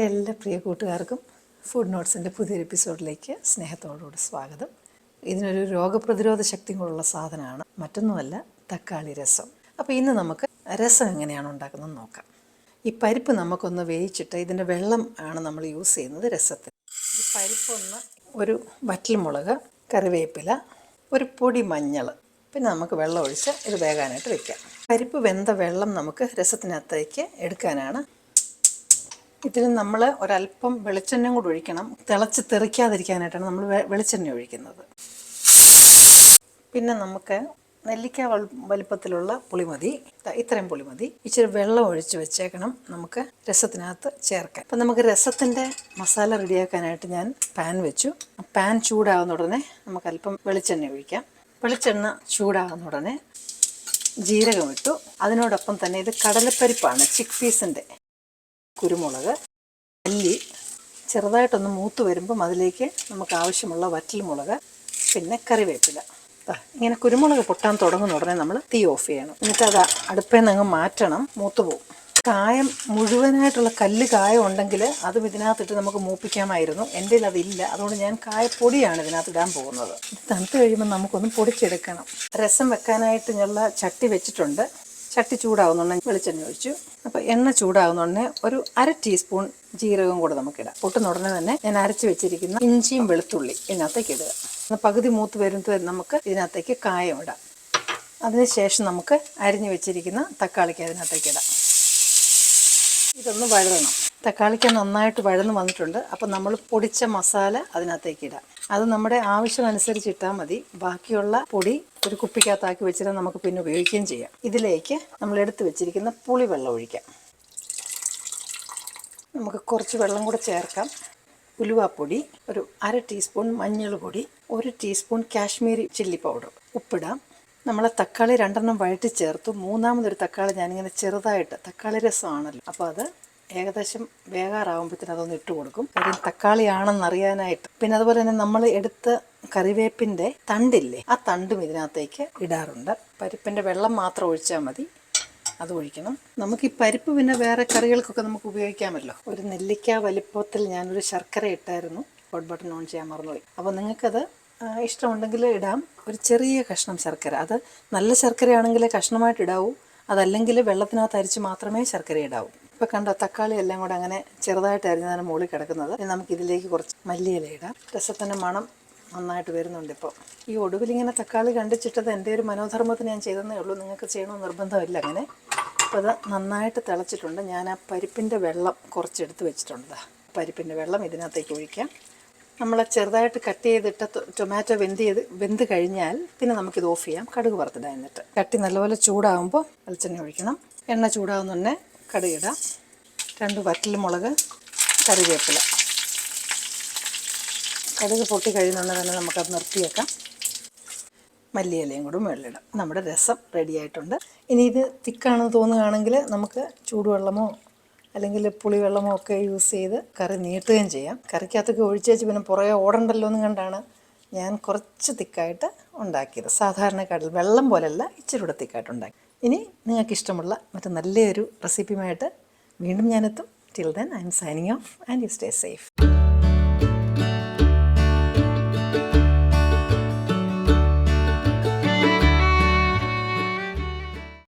എന്റെ എല്ലാ പ്രിയ കൂട്ടുകാർക്കും ഫുഡ് നോട്ട്സിന്റെ പുതിയൊരു എപ്പിസോഡിലേക്ക് സ്നേഹത്തോടുകൂടി സ്വാഗതം. ഇതിനൊരു രോഗപ്രതിരോധ ശക്തി കൂടുള്ള സാധനമാണ് മറ്റൊന്നുമല്ല തക്കാളി രസം. അപ്പോൾ ഇന്ന് നമുക്ക് രസം എങ്ങനെയാണ് ഉണ്ടാക്കുന്നത് നോക്കാം. ഈ പരിപ്പ് നമുക്കൊന്ന് വേവിച്ചിട്ട് ഇതിന്റെ വെള്ളം ആണ് നമ്മൾ യൂസ് ചെയ്യുന്നത് രസത്തിന്. ഈ പരിപ്പൊന്ന് ഒരു വറ്റൽമുളക് കറിവേപ്പില ഒരു പൊടി മഞ്ഞൾ പിന്നെ നമുക്ക് വെള്ളം ഒഴിച്ച് ഇത് വേകാനായിട്ട് വെക്കാം. പരിപ്പ് വെന്ത വെള്ളം നമുക്ക് രസത്തിനകത്തേക്ക് എടുക്കാനാണ് ഇതിൽ നമ്മൾ ഒരല്പം വെളിച്ചെണ്ണയും കൂടി ഒഴിക്കണം. തിളച്ച് തെറിക്കാതിരിക്കാനായിട്ടാണ് നമ്മൾ വെളിച്ചെണ്ണ ഒഴിക്കുന്നത്. പിന്നെ നമുക്ക് നെല്ലിക്ക വലിപ്പത്തിലുള്ള പുളിമതി. ഇത്രയും പുളിമതി. ഇച്ചിരി വെള്ളം ഒഴിച്ച് വെച്ചേക്കണം നമുക്ക് രസത്തിനകത്ത് ചേർക്കാം അപ്പം നമുക്ക് രസത്തിന്റെ മസാല റെഡിയാക്കാനായിട്ട് ഞാൻ പാൻ വെച്ചു. പാൻ ചൂടാകുന്ന ഉടനെ നമുക്ക് അല്പം വെളിച്ചെണ്ണ ഒഴിക്കാം. വെളിച്ചെണ്ണ ചൂടാകുന്ന ഉടനെ ജീരകം ഇട്ടു അതിനോടൊപ്പം തന്നെ ഇത് കടലപ്പരിപ്പാണ് ചിക്ക് പീസിന്റെ കുരുമുളക് മല്ലി ചെറുതായിട്ടൊന്ന് മൂത്ത് വരുമ്പം അതിലേക്ക് നമുക്ക് ആവശ്യമുള്ള വറ്റൽമുളക് പിന്നെ കറിവേപ്പില. ഇങ്ങനെ കുരുമുളക് പൊട്ടാൻ തുടങ്ങുന്ന ഉടനെ നമ്മൾ തീ ഓഫ് ചെയ്യണം. എന്നിട്ടത് അടുപ്പിൽ നിന്ന് അങ്ങ് മാറ്റണം. മൂത്ത് പോകും കായം മുഴുവനായിട്ടുള്ള കല്ല് കായം ഉണ്ടെങ്കിൽ അതും ഇതിനകത്തിട്ട് നമുക്ക് മൂപ്പിക്കാമായിരുന്നു. എന്റെ അതില്ല. അതുകൊണ്ട് ഞാൻ കായപ്പൊടിയാണ് ഇതിനകത്ത് ഇടാൻ പോകുന്നത്. തണുത്ത് കഴിയുമ്പോൾ നമുക്കൊന്ന് പൊടിച്ചെടുക്കണം. രസം വെക്കാനായിട്ട് ഞങ്ങൾ ചട്ടി വെച്ചിട്ടുണ്ട്. ചട്ടി ചൂടാവുന്നുണ്ടെങ്കിൽ വെളിച്ചെണ്ണ ഒഴിച്ചു. അപ്പോൾ എണ്ണ ചൂടാവുന്നുണ്ടെ ഒരു അര ടീസ്പൂൺ ജീരകം കൂടെ നമുക്കിടാം. പൊട്ടുന്ന ഉടനെ തന്നെ ഞാൻ അരച്ച് വെച്ചിരിക്കുന്ന ഇഞ്ചിയും വെളുത്തുള്ളി ഇതിനകത്തേക്ക് ഇടുക. പകുതി മൂത്ത് വരുന്നത് നമുക്ക് ഇതിനകത്തേക്ക് കായം ഇടാം. അതിനുശേഷം നമുക്ക് അരിഞ്ഞു വെച്ചിരിക്കുന്ന തക്കാളിക്ക് അതിനകത്തേക്ക് ഇടാം. ഇതൊന്ന് വഴതണം തക്കാളിക്ക് നന്നായിട്ട് വഴന്ന് വന്നിട്ടുണ്ട്. അപ്പം നമ്മൾ പൊടിച്ച മസാല അതിനകത്തേക്ക് ഇടാം. അത് നമ്മുടെ ആവശ്യമനുസരിച്ച് ഇട്ടാൽ മതി. ബാക്കിയുള്ള പൊടി ഒരു കുപ്പിക്കകത്താക്കി വെച്ചിട്ട് നമുക്ക് പിന്നെ ഉപയോഗിക്കുകയും ചെയ്യാം. ഇതിലേക്ക് നമ്മൾ എടുത്ത് വെച്ചിരിക്കുന്ന പുളി വെള്ളം ഒഴിക്കാം. നമുക്ക് കുറച്ച് വെള്ളം കൂടെ ചേർക്കാം. ഉലുവാപ്പൊടി ഒരു അര ടീസ്പൂൺ മഞ്ഞൾ പൊടി ഒരു ടീസ്പൂൺ കാശ്മീരി ചില്ലി പൗഡർ ഉപ്പിടാം. നമ്മൾ തക്കാളി രണ്ടെണ്ണം വഴറ്റി ചേർത്തു. മൂന്നാമതൊരു തക്കാളി ഞാനിങ്ങനെ ചെറുതായിട്ട് തക്കാളി രസമാണല്ലോ. അപ്പോൾ അത് ഏകദേശം വേകാറാകുമ്പോഴത്തേന് അതൊന്ന് ഇട്ട് കൊടുക്കും. കാര്യം തക്കാളിയാണെന്ന് അറിയാനായിട്ട് പിന്നെ അതുപോലെ തന്നെ നമ്മൾ എടുത്ത കറിവേപ്പിന്റെ തണ്ടില്ലേ ആ തണ്ടും ഇതിനകത്തേക്ക് ഇടാറുണ്ട്. പരിപ്പിന്റെ വെള്ളം മാത്രം ഒഴിച്ചാൽ മതി. അത് ഒഴിക്കണം. നമുക്ക് ഈ പരിപ്പ് പിന്നെ വേറെ കറികൾക്കൊക്കെ നമുക്ക് ഉപയോഗിക്കാമല്ലോ. ഒരു നെല്ലിക്ക വലിപ്പത്തിൽ ഞാനൊരു ശർക്കര ഇട്ടായിരുന്നു. ഹോട്ട് ബട്ടൺ ഓൺ ചെയ്യാൻ മറന്നുപോയി. അപ്പോൾ നിങ്ങൾക്കത് ഇഷ്ടമുണ്ടെങ്കിൽ ഇടാം. ഒരു ചെറിയ കഷ്ണം ശർക്കര. അത് നല്ല ശർക്കരയാണെങ്കിൽ കഷ്ണമായിട്ട് ഇടാവൂ. അതല്ലെങ്കിൽ വെള്ളത്തിനകത്ത് അരിച്ച് മാത്രമേ ശർക്കര ഇടാവൂ. ഇപ്പോൾ കണ്ടോ തക്കാളി എല്ലാം കൂടെ അങ്ങനെ ചെറുതായിട്ടായിരുന്നു അതിന് മുകളിൽ കിടക്കുന്നത്. ഇനി നമുക്ക് ഇതിലേക്ക് കുറച്ച് മല്ലിയില ഇടാം. രസത്തിന്റെ മണം നന്നായിട്ട് വരുന്നുണ്ട് ഇപ്പോൾ ഈ ഒടുവിലിങ്ങനെ തക്കാളി കണ്ടിച്ചിട്ടത് എന്റെ ഒരു മനോധർമ്മത്തിന് ഞാൻ ചെയ്തതേ ഉള്ളൂ. നിങ്ങൾക്ക് ചെയ്യണമെന്ന് നിർബന്ധമില്ല അങ്ങനെ. അപ്പോൾ അത് നന്നായിട്ട് തിളച്ചിട്ടുണ്ട്. ഞാൻ ആ പരിപ്പിന്റെ വെള്ളം കുറച്ചെടുത്ത് വെച്ചിട്ടുണ്ട്. പരിപ്പിന്റെ വെള്ളം ഇതിനകത്തേക്ക് ഒഴിക്കാം. നമ്മൾ ചെറുതായിട്ട് കട്ട് ചെയ്തിട്ട് ടൊമാറ്റോ വെന്ത് ചെയ്ത് വെന്ത് കഴിഞ്ഞാൽ പിന്നെ നമുക്കിത് ഓഫ് ചെയ്യാം. കടുക് വറുത്തിടാൻ എന്നിട്ട്. കട്ടി നല്ലപോലെ ചൂടാകുമ്പോൾ വെളിച്ചെണ്ണ ഒഴിക്കണം. എണ്ണ ചൂടാകുന്നുണ്ടെ കടുക് ഇടാം രണ്ട് വറ്റൽ മുളക് കറിവേപ്പില. കടുക് പൊട്ടി കഴിയുന്നുണ്ട് തന്നെ നമുക്കത് നിർത്തിയേക്കാം. മല്ലിയിലയും കൂടെ മുകളിലിടാം. നമ്മുടെ രസം റെഡിയായിട്ടുണ്ട് ഇനി ഇത് തിക്കാണെന്ന് തോന്നുകയാണെങ്കിൽ നമുക്ക് ചൂടുവെള്ളമോ അല്ലെങ്കിൽ പുളിവെള്ളമോ ഒക്കെ യൂസ് ചെയ്ത് കറി നീട്ടുകയും ചെയ്യാം. കറിക്കകത്തൊക്കെ ഒഴിച്ചേച്ച് പിന്നെ പുറകെ ഓടണ്ടല്ലോ എന്ന് കണ്ടാണ് ഞാൻ കുറച്ച് തിക്കായിട്ട് ഉണ്ടാക്കിയത്. സാധാരണ കടൽ വെള്ളം പോലെയല്ല ഇച്ചിരി കൂടെ തിക്കായിട്ട് ഉണ്ടാക്കി. ഇനി നിങ്ങൾക്ക് ഇഷ്ടമുള്ള മറ്റു നല്ലൊരു റെസിപ്പിയുമായിട്ട് വീണ്ടും ഞാനെത്തും. Till then I'm signing off and you stay safe